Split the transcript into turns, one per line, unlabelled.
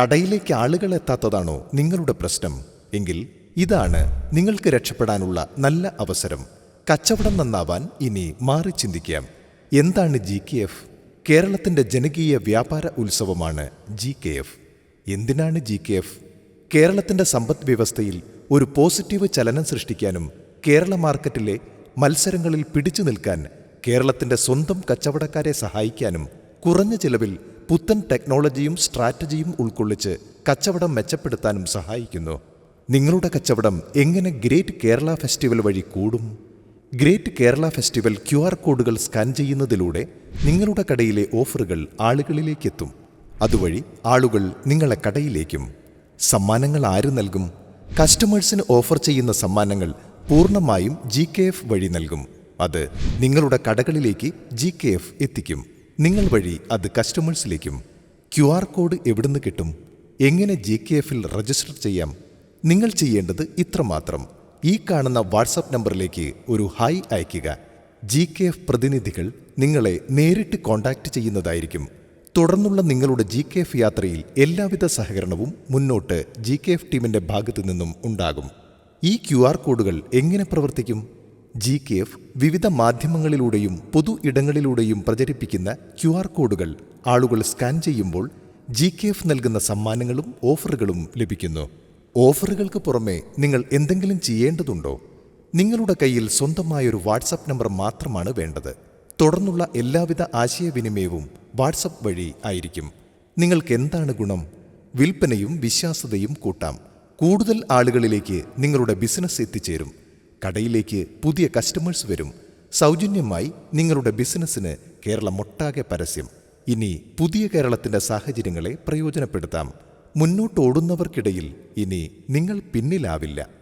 കടയിലേക്ക് ആളുകൾ എത്താത്തതാണോ നിങ്ങളുടെ പ്രശ്നം? എങ്കിൽ ഇതാണ് നിങ്ങൾക്ക് രക്ഷപ്പെടാനുള്ള നല്ല അവസരം. കച്ചവടം നന്നാവാൻ ഇനി മാറി ചിന്തിക്കാം. എന്താണ് ജി കെ എഫ്? കേരളത്തിന്റെ ജനകീയ വ്യാപാര ഉത്സവമാണ് ജി കെ എഫ്. എന്തിനാണ് ജി കെ എഫ്? കേരളത്തിന്റെ സമ്പദ് വ്യവസ്ഥയിൽ ഒരു പോസിറ്റീവ് ചലനം സൃഷ്ടിക്കാനും കേരള മാർക്കറ്റിലെ മത്സരങ്ങളിൽ പിടിച്ചു നിൽക്കാൻ കേരളത്തിന്റെ സ്വന്തം കച്ചവടക്കാരെ സഹായിക്കാനും കുറഞ്ഞ ചിലവിൽ പുത്തൻ ടെക്നോളജിയും സ്ട്രാറ്റജിയും ഉൾക്കൊള്ളിച്ച് കച്ചവടം മെച്ചപ്പെടുത്താനും സഹായിക്കുന്നു. നിങ്ങളുടെ കച്ചവടം എങ്ങനെ ഗ്രേറ്റ് കേരള ഫെസ്റ്റിവൽ വഴി കൂടും? Great Kerala festival Q R കോഡുകൾ സ്കാൻ ചെയ്യുന്നതിലൂടെ നിങ്ങളുടെ കടയിലെ ഓഫറുകൾ ആളുകളിലേക്കെത്തും. അതുവഴി ആളുകൾ നിങ്ങളെ കടയിലേക്കും. സമ്മാനങ്ങൾ ആര് നൽകും? കസ്റ്റമേഴ്സിന് ഓഫർ ചെയ്യുന്ന സമ്മാനങ്ങൾ പൂർണമായും ജി കെ എഫ് വഴി നൽകും. അത് നിങ്ങളുടെ കടകളിലേക്ക് ജി കെ എഫ് എത്തിക്കും. നിങ്ങൾ വഴി അത് കസ്റ്റമേഴ്സിലേക്കും ക്യു ആർ കോഡ് എവിടുന്ന് കിട്ടും? എങ്ങനെ ജി കെ എഫിൽ രജിസ്റ്റർ ചെയ്യാം? നിങ്ങൾ ചെയ്യേണ്ടത് ഇത്രമാത്രം. ഈ കാണുന്ന വാട്സപ്പ് നമ്പറിലേക്ക് ഒരു ഹായ് അയയ്ക്കുക. ജി കെ എഫ് പ്രതിനിധികൾ നിങ്ങളെ നേരിട്ട് കോൺടാക്റ്റ് ചെയ്യുന്നതായിരിക്കും. തുടർന്നുള്ള നിങ്ങളുടെ ജി കെ എഫ് യാത്രയിൽ എല്ലാവിധ സഹകരണവും മുന്നോട്ട് ജി കെ എഫ് ടീമിന്റെ ഭാഗത്തു നിന്നും ഉണ്ടാകും. ഈ ക്യു ആർ കോഡുകൾ എങ്ങനെ പ്രവർത്തിക്കും? ജി കെ എഫ് വിവിധ മാധ്യമങ്ങളിലൂടെയും പൊതു ഇടങ്ങളിലൂടെയും പ്രചരിപ്പിക്കുന്ന ക്യു ആർ കോഡുകൾ ആളുകൾ സ്കാൻ ചെയ്യുമ്പോൾ ജി കെ എഫ് നൽകുന്ന സമ്മാനങ്ങളും ഓഫറുകളും ലഭിക്കുന്നു. ഓഫറുകൾക്ക് പുറമെ നിങ്ങൾ എന്തെങ്കിലും ചെയ്യേണ്ടതുണ്ടോ? നിങ്ങളുടെ കയ്യിൽ സ്വന്തമായൊരു വാട്സപ്പ് നമ്പർ മാത്രമാണ് വേണ്ടത്. തുടർന്നുള്ള എല്ലാവിധ ആശയവിനിമയവും വാട്സപ്പ് വഴി ആയിരിക്കും. നിങ്ങൾക്ക് എന്താണ് ഗുണം? വിൽപ്പനയും വിശ്വാസ്യതയും കൂട്ടാം. കൂടുതൽ ആളുകളിലേക്ക് നിങ്ങളുടെ ബിസിനസ് എത്തിച്ചേരും. കടയിലേക്ക് പുതിയ കസ്റ്റമേഴ്സ് വരും. സൗജന്യമായി നിങ്ങളുടെ ബിസിനസ്സിന് കേരളമൊട്ടാകെ പരസ്യം. ഇനി പുതിയ കേരളത്തിന്റെ സാഹചര്യങ്ങളെ പ്രയോജനപ്പെടുത്താം. മുന്നോട്ടോടുന്നവർക്കിടയിൽ ഇനി നിങ്ങൾ പിന്നിലാവില്ല.